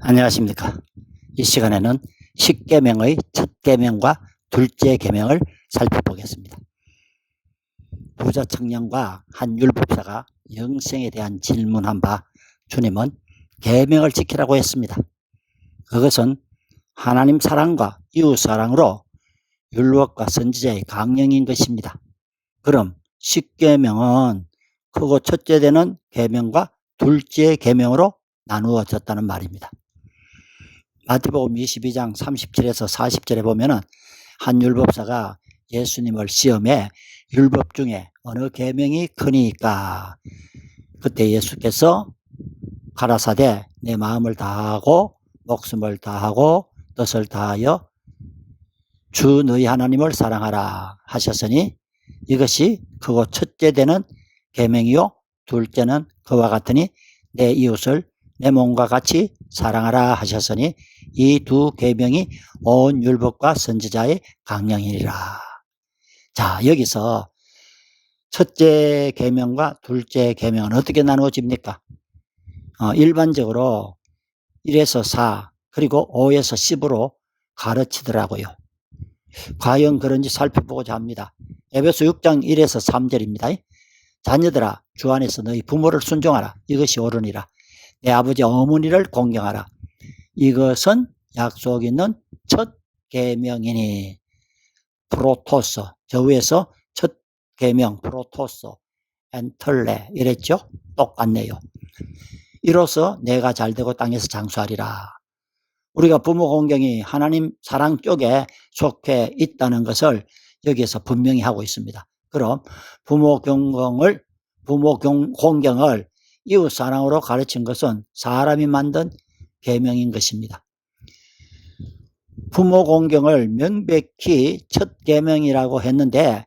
안녕하십니까. 이 시간에는 10계명의 첫 계명과 둘째 계명을 살펴보겠습니다. 부자 청년과 한 율법사가 영생에 대한 질문한 바 주님은 계명을 지키라고 했습니다. 그것은 하나님 사랑과 이웃 사랑으로 율법과 선지자의 강령인 것입니다. 그럼 10계명은 크고 첫째 되는 계명과 둘째 계명으로 나누어졌다는 말입니다. 마태복음 22장 37에서 40절에 보면은 한 율법사가 예수님을 시험해 율법 중에 어느 계명이 크니까 그때 예수께서 가라사대 내 마음을 다하고 목숨을 다하고 뜻을 다하여 주 너희 하나님을 사랑하라 하셨으니 이것이 크고 첫째 되는 계명이요 둘째는 그와 같으니 내 이웃을 내 몸과 같이 사랑하라 하셨으니 이 두 계명이 온 율법과 선지자의 강령이니라. 자, 여기서 첫째 계명과 둘째 계명은 어떻게 나누어집니까? 어, 일반적으로 1에서 4 그리고 5에서 10으로 가르치더라고요. 과연 그런지 살펴보고자 합니다. 에베소 6장 1에서 3절입니다. 자녀들아 주 안에서 너희 부모를 순종하라. 이것이 옳으니라. 내 아버지 어머니를 공경하라. 이것은 약속 있는 첫 계명이니 프로토스 저 위에서 첫 계명 프로토스 엔털레 이랬죠? 똑같네요. 이로써 내가 잘되고 땅에서 장수하리라. 우리가 부모 공경이 하나님 사랑 쪽에 속해 있다는 것을 여기에서 분명히 하고 있습니다. 그럼 부모 경공을 부모 공경을 이웃 사랑으로 가르친 것은 사람이 만든 계명인 것입니다. 부모 공경을 명백히 첫 계명이라고 했는데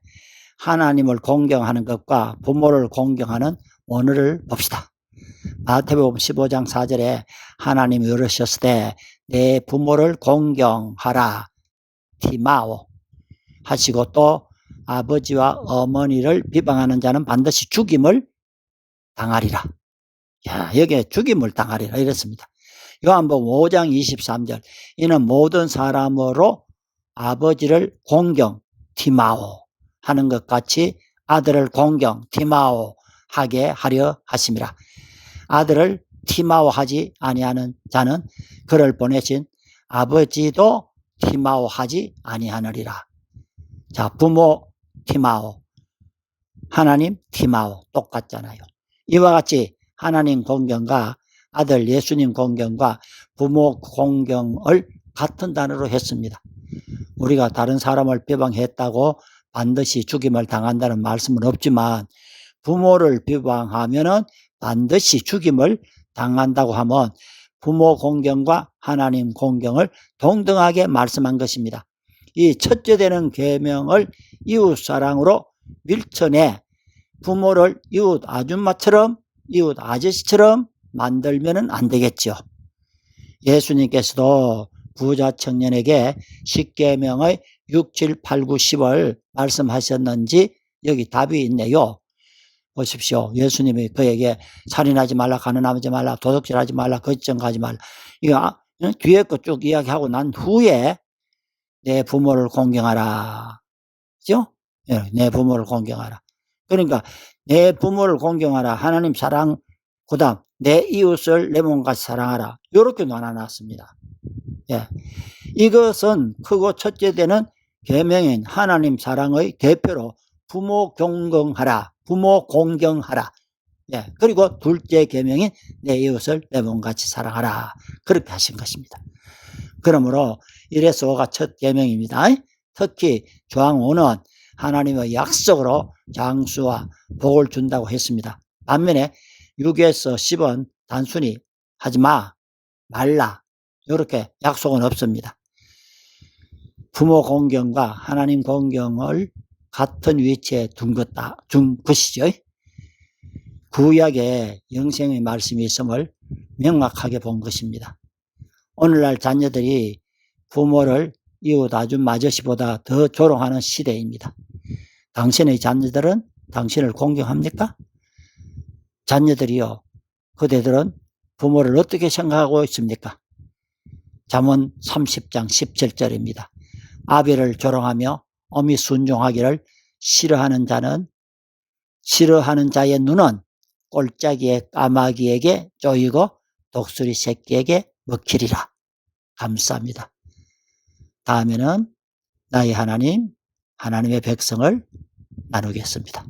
하나님을 공경하는 것과 부모를 공경하는 원어를 봅시다. 마태복음 15장 4절에 하나님이 이르셨을 때 내 부모를 공경하라 티마오 하시고 또 아버지와 어머니를 비방하는 자는 반드시 죽임을 당하리라. 야, 여기에 죽임을 당하리라 이랬습니다. 요한복음 5장 23절 이는 모든 사람으로 아버지를 공경 티마오 하는 것 같이 아들을 공경 티마오 하게 하려 하심이라. 아들을 티마오 하지 아니하는 자는 그를 보내신 아버지도 티마오 하지 아니하느리라. 자, 부모 티마오, 하나님 티마오 똑같잖아요. 이와 같이 하나님 공경과 아들 예수님 공경과 부모 공경을 같은 단어로 했습니다. 우리가 다른 사람을 비방했다고 반드시 죽임을 당한다는 말씀은 없지만 부모를 비방하면은 반드시 죽임을 당한다고 하면 부모 공경과 하나님 공경을 동등하게 말씀한 것입니다. 이 첫째 되는 계명을 이웃 사랑으로 밀쳐내 부모를 이웃 아줌마처럼 이웃 아저씨처럼 만들면 안 되겠죠. 예수님께서도 부자 청년에게 10계명의 6, 7, 8, 9, 10을 말씀하셨는지 여기 답이 있네요. 보십시오. 예수님이 그에게 살인하지 말라, 가난하지 말라, 도둑질하지 말라, 거짓점 가지 말라. 이거 아, 뒤에 거 쭉 이야기하고 난 후에 내 부모를 공경하라. 그죠? 예, 내 부모를 공경하라. 그러니까 내 부모를 공경하라. 하나님 사랑, 그 다음 내 이웃을 내 몸같이 사랑하라. 이렇게 나눠놨습니다. 예. 이것은 크고 첫째 되는 계명인 하나님 사랑의 대표로 부모 경경하라. 부모 공경하라. 예. 그리고 둘째 계명인 내 이웃을 내 몸같이 사랑하라. 그렇게 하신 것입니다. 그러므로 이래서 5가 첫 계명입니다. 특히 조항 5는 하나님의 약속으로 장수와 복을 준다고 했습니다. 반면에 6에서 10은 단순히 하지 마, 말라 이렇게 약속은 없습니다. 부모 공경과 하나님 공경을 같은 위치에 둔 것다, 둔 것이죠. 구약에 영생의 말씀이 있음을 명확하게 본 것입니다. 오늘날 자녀들이 부모를 이웃 아줌 아저씨보다 더 조롱하는 시대입니다. 당신의 자녀들은 당신을 공경합니까? 자녀들이요. 그대들은 부모를 어떻게 생각하고 있습니까? 잠언 30장 17절입니다. 아벨을 조롱하며 어미 순종하기를 싫어하는 자는 싫어하는 자의 눈은 꼴짜기의 까마귀에게 쪼이고 독수리 새끼에게 먹히리라. 감사합니다. 다음에는 나의 하나님, 하나님의 백성을 나누겠습니다.